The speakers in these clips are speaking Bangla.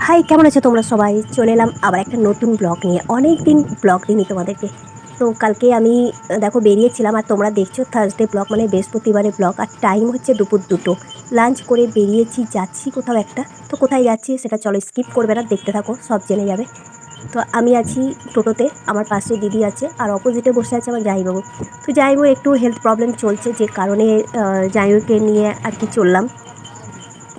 হাই কেমন আছো তোমরা সবাই? চলে এলাম আবার একটা নতুন ব্লগ নিয়ে। অনেক দিন ব্লগ দিইনি তোমাদেরকে। তো কালকে আমি দেখো বেরিয়েছিলাম আর তোমরা দেখছ থার্সডে ব্লগ মানে বৃহস্পতিবারে ব্লগ। আর টাইম হচ্ছে দুপুর দুটো। লাঞ্চ করে বেরিয়েছি যাচ্ছি কোথাও একটা। তো কোথায় যাচ্ছি সেটা চলো স্কিপ করবে না দেখতে থাকো সব জেনে যাবে। তো আমি আছি টোটোতে আমার পাশে দিদি আছে আর অপোজিটে বসে আছে আমার জামাইবাবু। তো জামাইবাবু একটু হেলথ প্রবলেম চলছে যে কারণে আহ, জামাইবাবুকে নিয়ে আর কি চললাম।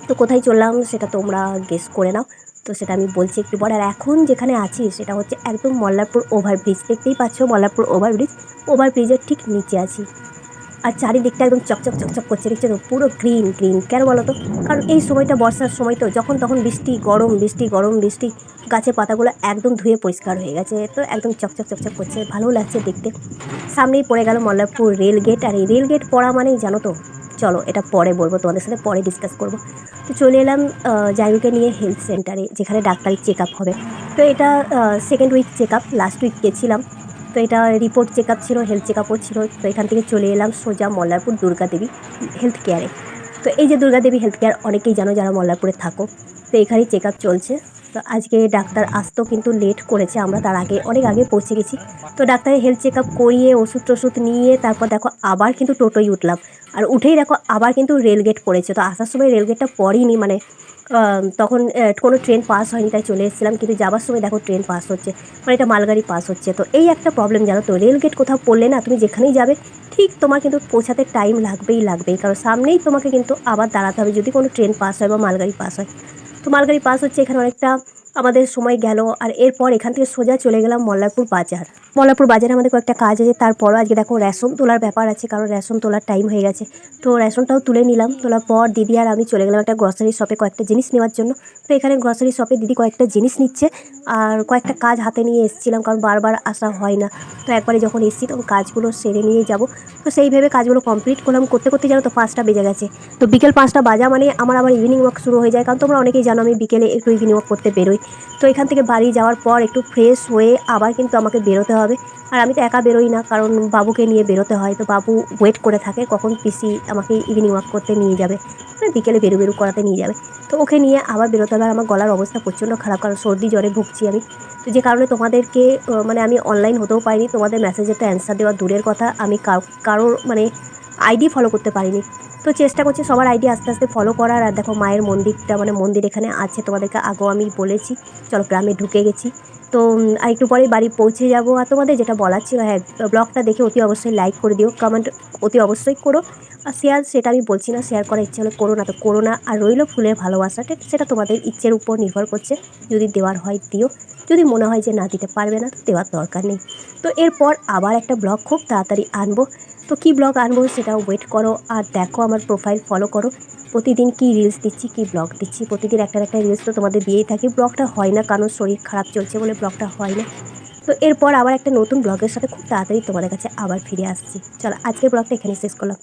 তো কোথায় চললাম সেটা তোমরা গেস করে নাও। তো সেটা আমি বলছি একটু পরে। আর এখন যেখানে আছি সেটা হচ্ছে একদম মল্লারপুর ওভারব্রিজ দেখতেই পাচ্ছ মল্লারপুর ওভারব্রিজ ওভারব্রিজের ঠিক নিচে আছি। আর চারিদিকটা একদম চকচক চকচক করছে। দেখছ তো? পুরো গ্রিন গ্রিন কেন বলো তো? কারণ এই সময়টা বর্ষার সময় তো। যখন তখন বৃষ্টি, গরম বৃষ্টি গরম, বৃষ্টি। গাছের পাতাগুলো একদম ধুয়ে পরিষ্কার হয়ে গেছে। তো একদম চকচক চকচক করছে। ভালো লাগছে দেখতে। সামনেই পড়ে গেল মল্লারপুর রেল গেট আর এই রেল গেট পড়া মানেই জানো তো চলো, এটা পরে বলব, তোমাদের সাথে পরে ডিসকাস করব। তো চলে এলাম জায়ুকে নিয়ে হেলথ সেন্টারে যেখানে ডাক্তারি চেক আপ হবে। তো এটা second week check up last week গেছিলাম। তো এটা রিপোর্ট চেক আপ ছিল হেলথ চেক আপও ছিল। তো এখান থেকে চলে এলাম সোজা মল্লারপুর দুর্গাদেবী হেলথ কেয়ারে তো এই যে দুর্গাদেবী হেলথ কেয়ার অনেকেই জানো যারা মল্লারপুরে থাকো। তো এখানেই চেক আপ চলছে। তো আজকে ডাক্তার আসতো কিন্তু লেট করেছে, আমরা তার আগে, অনেক আগে পৌঁছে গেছি। তো ডাক্তারের হেলথ চেক আপ করিয়ে ওষুধ টষুধ নিয়ে, তারপর দেখো আবার কিন্তু টোটোয় উঠলাম। আর উঠেই দেখো আবার কিন্তু রেলগেট পড়েছে। তো আসার সময় রেলগেটটা পড়েনি মানে তখন কোনো ট্রেন পাস হয়নি, তাই চলে এসেছিলাম। কিন্তু যাবার সময় দেখো ট্রেন পাস হচ্ছে মানে এটা মালগাড়ি পাস হচ্ছে। তো এই একটা প্রবলেম জানো তো রেলগেট কোথাও পড়লে না, তুমি যেখানেই যাবে, ঠিক তোমার কিন্তু পৌঁছাতে টাইম লাগবেই লাগবেই। কারণ সামনেই তোমাকে কিন্তু আবার দাঁড়াতে হবে, যদি কোনো ট্রেন পাস হয় বা মালগাড়ি পাস হয়। তো মালগাড়ি পাস হচ্ছে এখানে অনেকটা আমাদের সময় গেল আর এরপর এখান থেকে সোজা চলে গেলাম মল্লারপুর বাজার। মল্লারপুর বাজারে আমাদের কয়েকটা কাজ আছে, তারপরও আজকে দেখো রেশন তোলার ব্যাপার আছে, কারণ রেশন তোলার টাইম হয়ে গেছে। তো রেশনটাও তুলে নিলাম, তোলার পর দিদি আর আমি চলে গেলাম একটা গ্রসারি শপে কয়েকটা জিনিস নেওয়ার জন্য। তো এখানে গ্রসারি শপে দিদি কয়েকটা জিনিস নিচ্ছে আর কয়েকটা কাজ হাতে নিয়ে এসেছিলাম, কারণ বারবার আসা হয় না। তো একবারে যখন এসেছি তখন কাজগুলো সেরে নিয়ে যাব। তো সেইভাবে কাজগুলো কমপ্লিট করলাম। করতে করতে জানো তো পাঁচটা বেজে গেছে। তো বিকেল পাঁচটা বাজা মানে আমার আবার ইভিনিং ওয়াক শুরু হয়ে যায়, কারণ তোমরা অনেকেই জানো আমি বিকেলে একটু ইভিনিং ওয়াক করতে বেরোই। তো এখান থেকে বাড়ি যাওয়ার পর একটু ফ্রেশ হয়ে আবার কিন্তু আমাকে বেরোতে হবে। আর আমি তো একা বেরোই না, কারণ বাবুকে নিয়ে বেরোতে হয়। তো বাবু ওয়েট করে থাকে, কখন পিসি আমাকে ইভিনিং ওয়াক করতে নিয়ে যাবে। মানে বিকেলে বেরু বেরু করাতে নিয়ে যাবে। তো ওকে নিয়ে আবার বেরোতে হবে। আর আমার গলার অবস্থা প্রচণ্ড খারাপ, কারণ সর্দি জ্বরে ভুগছি আমি। তো যে কারণে তোমাদেরকে মানে আমি অনলাইন হতেও পারিনি। তোমাদের মেসেজের তো অ্যান্সার দেওয়া দূরের কথা। আমি কারো- কারোর মানে আইডি ফলো করতে পারিনি। তো চেষ্টা করছি সবার আইডি আস্তে আস্তে ফলো করার। আর দেখো মায়ের মন্দিরটা মানে মন্দির এখানে আছে তোমাদেরকে আগেও আমি বলেছি। চলো গ্রামে ঢুকে গেছি। তো আর একটু পরেই বাড়ি পৌঁছে যাব। আর তোমাদের যেটা বলার ছিল হ্যাঁ ব্লগটা দেখে অতি অবশ্যই লাইক করে দিও। কমেন্ট অতি অবশ্যই করো। আর শেয়ার সেটা আমি বলছি না শেয়ার করার ইচ্ছে হলে করো, না তো করো না। আর রইল ফুলের ভালোবাসাটা সেটা তোমাদের ইচ্ছের উপর নির্ভর করছে। যদি দেওয়ার হয় দিও। যদি মনে হয় যে না দিতে পারবে না, দেওয়ার দরকার নেই। তো এরপর আবার একটা ব্লগ খুব তাড়াতাড়ি আনব। তো কি ব্লগ আনব সেটাও ওয়েট করো আর দেখো আমার প্রোফাইল ফলো করো। প্রতিদিন কি রিলস দিচ্ছি, কি ব্লগ দিচ্ছি, প্রতিদিন একটা একটা রিলস তো তোমাদের দিয়েই থাকি। ব্লগটা হয় না, কারণ শরীর খারাপ চলছে বলে ব্লগটা হয় না। তো এরপর আবার একটা নতুন ব্লগের সাথে খুব তাড়াতাড়ি তোমাদের কাছে আবার ফিরে আসছি। চলো আজকের ব্লগটা এখানে শেষ করলাম।